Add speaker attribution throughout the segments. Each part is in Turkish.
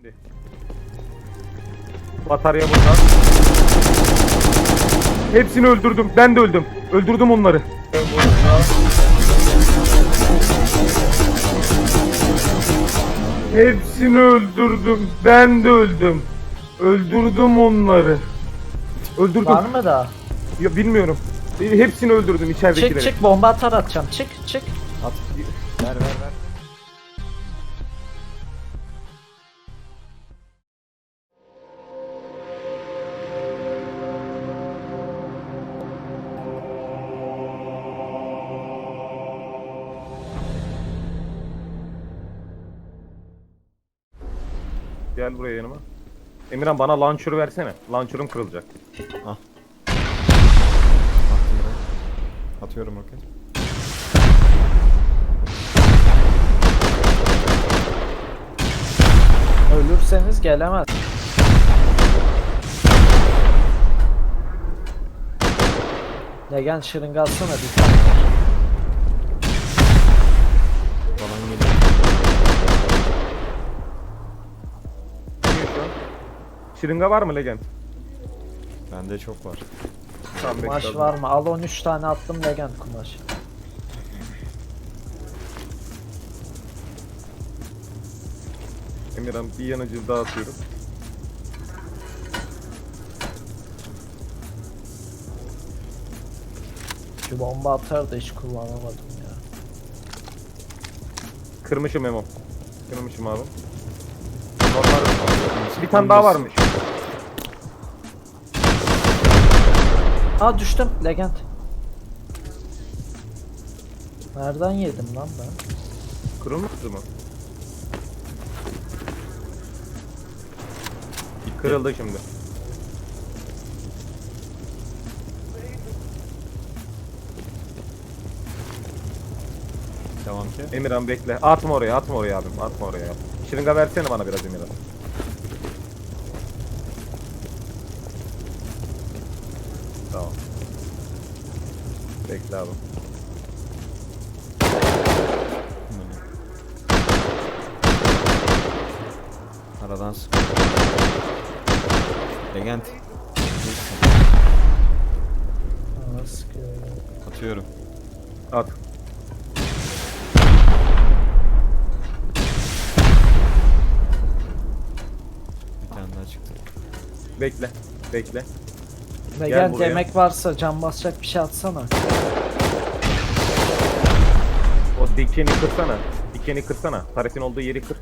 Speaker 1: Şimdi. Batarya burada. Hepsini öldürdüm. Ben de öldüm. Öldürdüm onları. Hepsini öldürdüm. Ben de öldüm. Öldürdüm onları. Öldürdüm.
Speaker 2: Var mı da?
Speaker 1: Ya bilmiyorum. Hepsini öldürdüm içeridekileri.
Speaker 2: Çık çık bomba atar atacağım. Çık çık.
Speaker 3: At. Ver ver ver.
Speaker 1: Gel buraya yanıma. Emirhan bana launcher versene. Launcher'ım kırılacak.
Speaker 3: Attım buraya. Atıyorum roket.
Speaker 2: Ölürseniz gelemez. Legen şırınga atsana bir tane.
Speaker 1: Şırınga var mı Legend?
Speaker 3: Bende çok var.
Speaker 1: Tamam bekle
Speaker 2: Kumaş var mı? Al 13 tane attım Legen kumaş.
Speaker 1: Emirhan bir yanıcı daha atıyorum.
Speaker 2: Şu bomba atar da hiç kullanamadım ya.
Speaker 1: Kırmışım Emo. Kırmışım abi. Normal. Bir tane daha varmış.
Speaker 2: Aa düştüm Legend. Nereden yedim lan ben?
Speaker 1: Kırılmıştı mı? Kırıldı şimdi.
Speaker 3: Devam ki.
Speaker 1: Emirhan bekle. Atma oraya, atma oraya abim. Atma oraya. Şırınga versene bana biraz Emirhan. Abi.
Speaker 3: Aradan sık. Legend. Atıyorum.
Speaker 1: At.
Speaker 3: Bir tane daha çıktı.
Speaker 1: Bekle. Bekle.
Speaker 2: Legend
Speaker 1: buraya.
Speaker 2: yemek varsa can basacak bir şey atsana.
Speaker 1: O dikeni kırsana. Dikeni kırsana. Taretin olduğu yeri kır.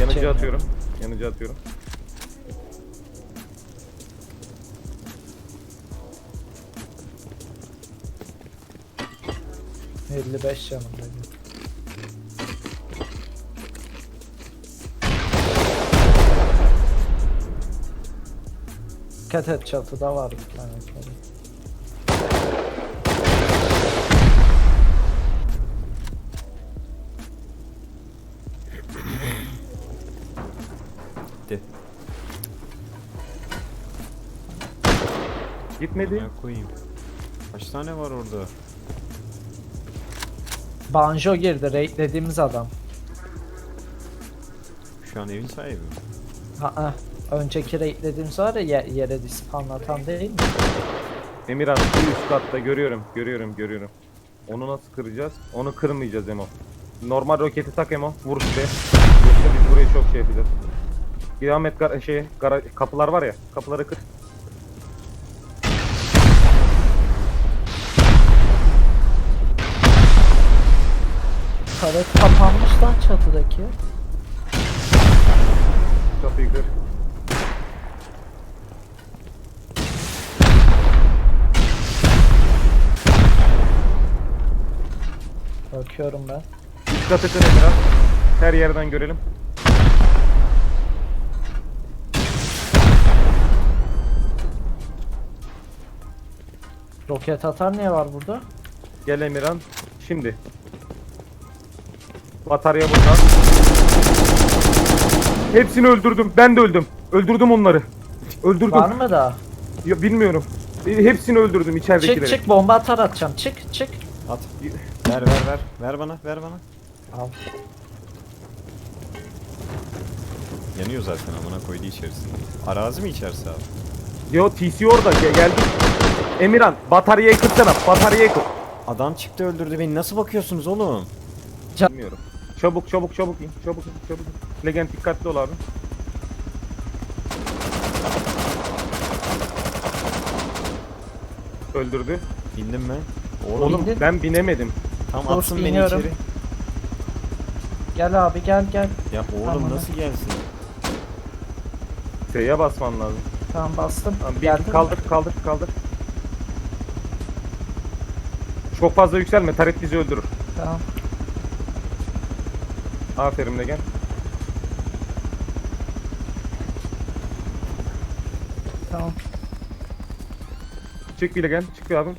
Speaker 1: Yanıcı
Speaker 2: Çevir.
Speaker 1: atıyorum. Yanıcı atıyorum.
Speaker 2: Elli beş canım Dikkat et çatıda var bir tane.
Speaker 3: Gitti.
Speaker 1: Gitmedi.
Speaker 3: Ya koyayım. Kaç tane var orada?
Speaker 2: Banjo girdi raidlediğimiz adam.
Speaker 3: Şu an evin sahibi mi?
Speaker 2: Ha, önceki raidlediğimiz var ya ye- yere dispanlatan değil mi?
Speaker 1: Emirhan bir üst katta görüyorum. Görüyorum görüyorum. Onu nasıl kıracağız? Onu kırmayacağız Emo. Normal roketi tak Emo. Vur şuraya. Yoksa biz burayı çok şey yapacağız. Devam et gar şey, gara kapılar var ya. Kapıları kır.
Speaker 2: Taret kapanmış lan çatıdaki.
Speaker 1: Kapıyı kır.
Speaker 2: Bakıyorum ben.
Speaker 1: Üst katı kır Emirhan. Her yerden görelim.
Speaker 2: Roket atar niye var burada?
Speaker 1: Gel Emirhan. Şimdi. Batarya burada. Hepsini öldürdüm. Ben de öldüm. Öldürdüm onları. Öldürdüm.
Speaker 2: Var mı da?
Speaker 1: Ya bilmiyorum. Hepsini öldürdüm içeridekileri.
Speaker 2: Çık çık bomba atar atacağım. Çık çık.
Speaker 3: At. Ver ver ver. Ver bana ver bana.
Speaker 2: Al.
Speaker 3: Yanıyor zaten amına koydu içerisinde. Arazi mi içerisi abi?
Speaker 1: Yo TC orada Ge- geldik. Emirhan bataryayı kırsana. Bataryayı kır.
Speaker 3: Adam çıktı öldürdü beni. Nasıl bakıyorsunuz oğlum?
Speaker 1: Bilmiyorum. Çabuk çabuk çabuk in. Çabuk in çabuk in. Legend dikkatli ol abi. Öldürdü.
Speaker 3: Bindin mi? Oğlum,
Speaker 1: Oğlum ben binemedim.
Speaker 3: Tam
Speaker 2: Dur,
Speaker 3: atsın beni
Speaker 2: biniyorum.
Speaker 3: içeri.
Speaker 2: Gel abi gel gel.
Speaker 3: Ya oğlum
Speaker 2: Tamam.
Speaker 3: nasıl gelsin?
Speaker 1: S'ye basman lazım.
Speaker 2: Tamam bastım.
Speaker 1: Tamam, bir
Speaker 2: Geldin mi?
Speaker 1: kaldır kaldır kaldır. Çok fazla yükselme. Taret bizi öldürür.
Speaker 2: Tamam.
Speaker 1: Aferin Legend.
Speaker 2: Tamam.
Speaker 1: Çık bir Legend. Çık bir abim.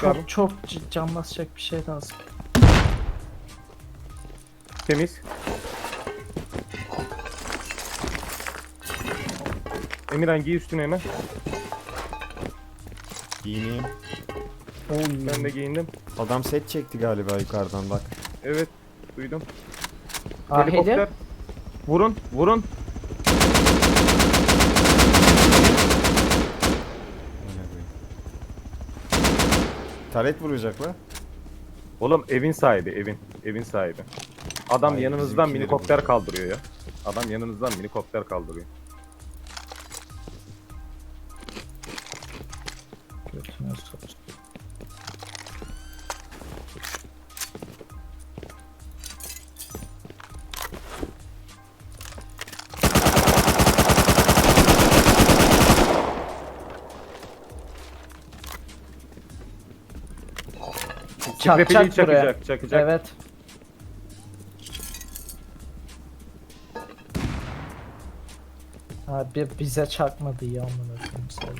Speaker 2: Çok çok c- can basacak bir şey lazım.
Speaker 1: Temiz. Emirhan giy üstüne hemen.
Speaker 3: Giyineyim.
Speaker 1: Ben de giyindim.
Speaker 3: Adam set çekti galiba yukarıdan bak.
Speaker 1: Evet. Duydum.
Speaker 2: Aa,
Speaker 1: Helikopter.
Speaker 2: heli.
Speaker 1: Vurun. Vurun.
Speaker 3: Öyle koyayım. Taret vuracaklar.
Speaker 1: Oğlum evin sahibi evin. Evin sahibi. Adam
Speaker 3: Ay,
Speaker 1: yanınızdan
Speaker 3: bizimkileri
Speaker 1: minikopter kaldırıyor ya. Adam yanınızdan minikopter kaldırıyor. Çikrepeliği
Speaker 2: Çakacak buraya.
Speaker 1: çakacak. Çakacak.
Speaker 2: Evet. Abi bize çakmadı ya amına koyayım sana.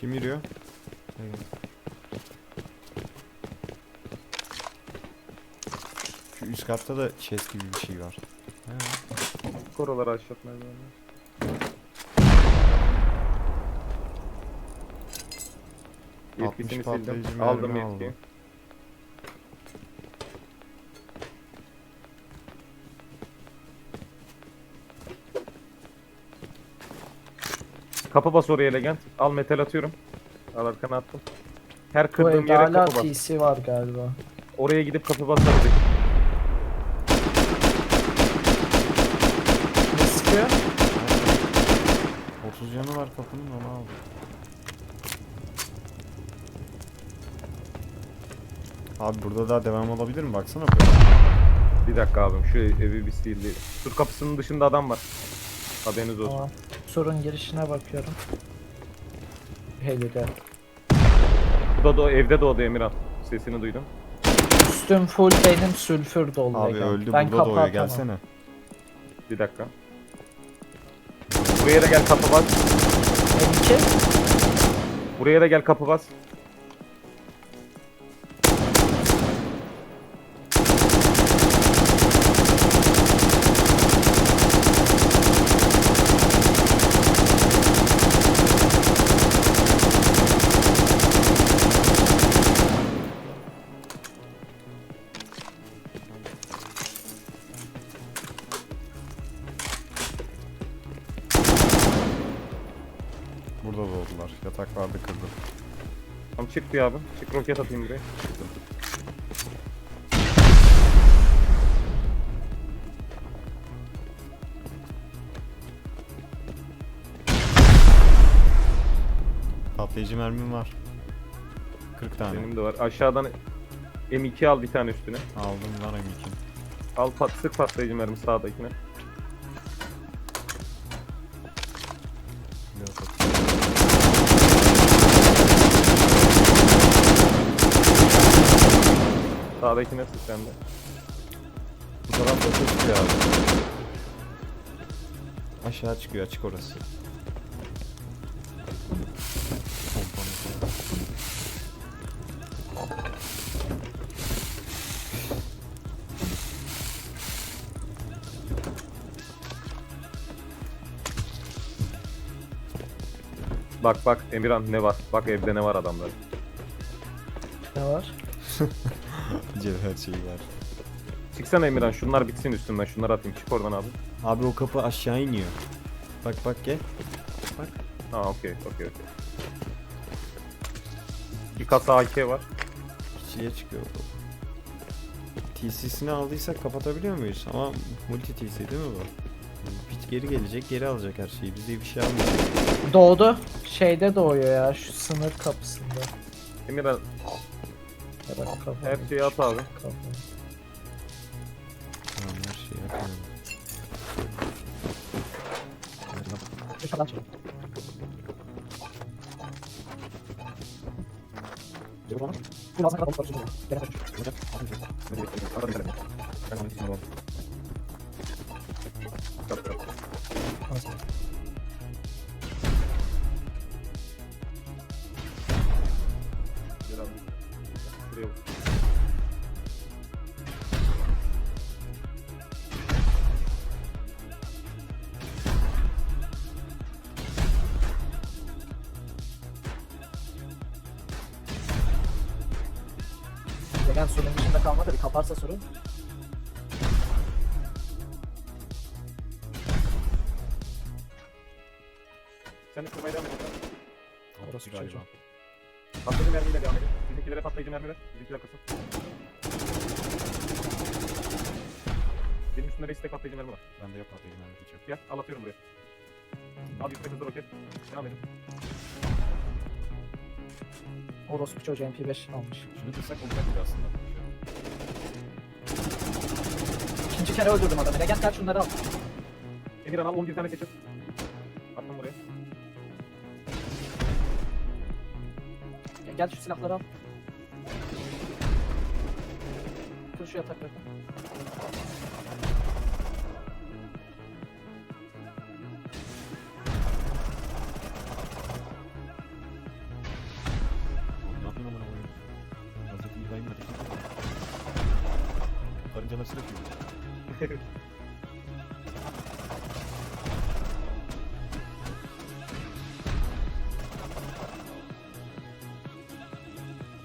Speaker 3: Kim yürüyor? Evet. Şu üst katta da chest gibi bir şey var.
Speaker 1: Koraları aşağıtmaya Yetkisini
Speaker 3: 60
Speaker 1: sildim.
Speaker 3: patlayıcı mermi
Speaker 1: Aldım
Speaker 3: aldım.
Speaker 1: yetkiyi. Kapı bas oraya Legend. Al metal atıyorum. Al arkana attım. Her
Speaker 2: Bu
Speaker 1: kırdığım
Speaker 2: evde
Speaker 1: yere
Speaker 2: hala
Speaker 1: kapı bas.
Speaker 2: TC var galiba.
Speaker 1: Oraya gidip kapı basabilir.
Speaker 2: Ne sıkıyor?
Speaker 3: 30 yanı var kapının onu aldım. Abi burada daha devam olabilir mi? Baksana böyle.
Speaker 1: Bir dakika abim şu evi bir sihirli. Sur kapısının dışında adam var. Haberiniz olsun.
Speaker 2: Tamam. Surun girişine bakıyorum. Helide.
Speaker 1: Bu da doğ, evde doğdu Emirhan. Sesini duydum.
Speaker 2: Üstüm full benim sülfür dolu.
Speaker 3: Abi
Speaker 2: Egen.
Speaker 3: öldü
Speaker 2: ben
Speaker 3: burada doğuyor gelsene.
Speaker 1: Bir dakika. Buraya da gel kapı bas.
Speaker 2: M2.
Speaker 1: Buraya da gel kapı bas. Çık abi. Çık roket atayım buraya.
Speaker 3: Patlayıcı mermim var. 40 tane.
Speaker 1: Benim de var. Aşağıdan M2 al bir tane üstüne.
Speaker 3: Aldım var M2.
Speaker 1: Al pat sık patlayıcı mermi sağdakine. Sağdakine de.
Speaker 3: Bu taraf da çıkıyor abi. Aşağı çıkıyor açık orası.
Speaker 1: Bak bak Emirhan ne var? Bak evde ne var adamlar.
Speaker 2: Ne var?
Speaker 3: Cevher şeyi var.
Speaker 1: Çıksana Emirhan şunlar bitsin üstünden şunları atayım çık oradan abi.
Speaker 3: Abi o kapı aşağı iniyor. Bak bak gel. Bak.
Speaker 1: Ha okey okey okey. Bir kasa AK var.
Speaker 3: İçiye çıkıyor. TC'sini aldıysak kapatabiliyor muyuz? Ama multi TC değil mi bu? Pit geri gelecek, geri alacak her şeyi. Bize bir şey almayacak.
Speaker 2: Doğdu. Şeyde doğuyor ya şu sınır kapısında.
Speaker 1: Emirhan Şeyi at abi.
Speaker 2: Kapı.
Speaker 3: Tamam her şeyi yapıyorum.
Speaker 2: Bu lazım kadar konuşuyor. Gene Gelen sorun dışında kalmadı bir kaparsa sorun.
Speaker 1: Sen de kırmaya devam et.
Speaker 2: Orası çocuğu.
Speaker 1: Patlayıcı mermiyle devam edin. Bizimkilere patlayıcı mermi ver. Bizimkiler kırsın. Benim üstümde 5 stack patlayıcı mermi var.
Speaker 3: Bende yok patlayıcı mermi hiç yok.
Speaker 1: Gel al atıyorum buraya. Al 100 stack hızlı roket. Devam edin.
Speaker 2: Orospu çocuğu MP5 almış.
Speaker 3: Şunu kırsak olacak gibi aslında.
Speaker 2: İkinci kere öldürdüm adamı. Legend gel şunları al.
Speaker 1: Emirhan al 11 tane seçin. Attım buraya.
Speaker 2: Gel, gel şu silahları al. Kır şu yatakları.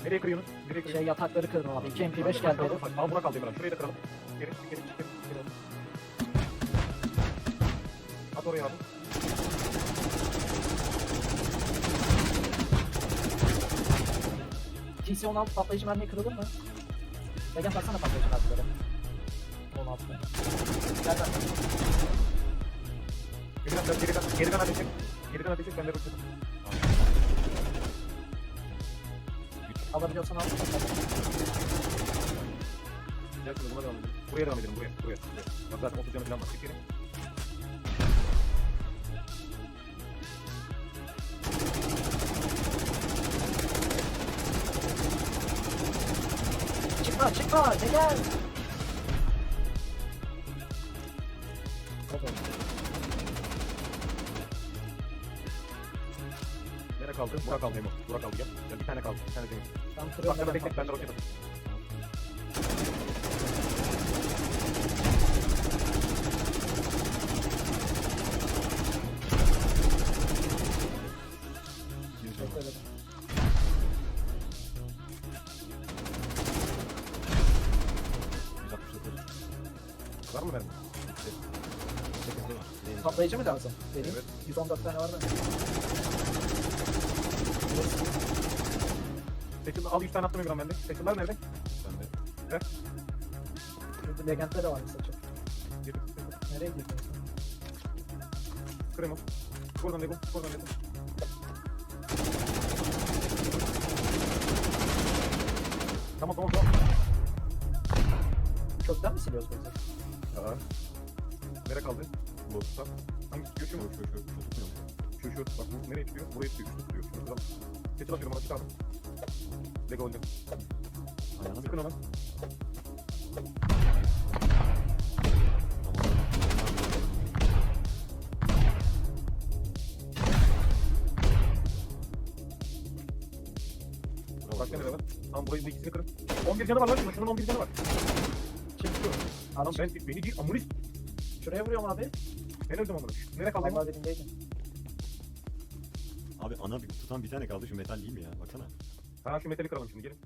Speaker 1: Nereye kırıyorsunuz? Nereye
Speaker 2: Şey
Speaker 1: kırıyorsunuz?
Speaker 2: yatakları kırdım abi. 2 MP5 geldi herif.
Speaker 1: Al buna kaldı Emirhan. Şurayı da kıralım. Geri geri geri geri. At oraya abi.
Speaker 2: TC-16 patlayıcı mermi kırılır mı? Legend baksana patlayıcı mermileri. 16. Gel ben.
Speaker 1: Sen geriden, geriden ateş et. Geriden ateş et. Ben de roket
Speaker 2: Alabiliyorsan al.
Speaker 1: Gel şimdi buna devam edelim. Buraya devam edelim. Buraya. Buraya. buraya. Bak zaten 30 canı falan var. Çık geri.
Speaker 2: Çıkma çıkma. Legend.
Speaker 1: Nereye kaldı? Burak kaldı Emo. Burak kaldı gel. Gel bir tane kaldı. Bir tane demir.
Speaker 2: Ben
Speaker 1: Bak
Speaker 2: kırıyorum.
Speaker 1: ben bekle. Ben de roket atayım. Var mı mermi?
Speaker 2: Patlayıcı mı lazım? Benim
Speaker 1: Evet.
Speaker 2: 114 tane var da.
Speaker 1: Seçil al 100 tane attım Emirhan bende. Seçiller nerede?
Speaker 3: Bende.
Speaker 2: Şimdi Legend'de de var bir saçı.
Speaker 1: Gir.
Speaker 2: Nereye girdin sen?
Speaker 1: Kır Emo. Buradan Lego. Buradan Lego. Tamam tamam tamam.
Speaker 2: Kökten mi siliyoruz bizi?
Speaker 1: Aha. Nereye kaldı? Tamam. Hangisi? Şu mu?
Speaker 3: Şu şu şu tutmuyor
Speaker 1: şu. Bak bu nereye çıkıyor? Buraya çıkıyor. Şu tutuyor. Şunu kıralım. Seçil atıyorum bana çıkardım. Lego olacak.
Speaker 3: Ayağına
Speaker 1: Sıkın ona. Başka nereye var? Tamam burayı da ikisini kırın. 11 canı var lan şunun. Şunun 11 canı var.
Speaker 2: Çık şu.
Speaker 1: Adam ben beni değil amunis.
Speaker 2: Şuraya vuruyorum abi.
Speaker 1: Ben öldüm amına. Nereye kaldı? Emo?
Speaker 2: Vallahi dibindeydim.
Speaker 3: Abi ana bir tutan bir tane kaldı şu metal değil mi ya? Baksana.
Speaker 1: Ha şu metali kıralım şimdi gelin.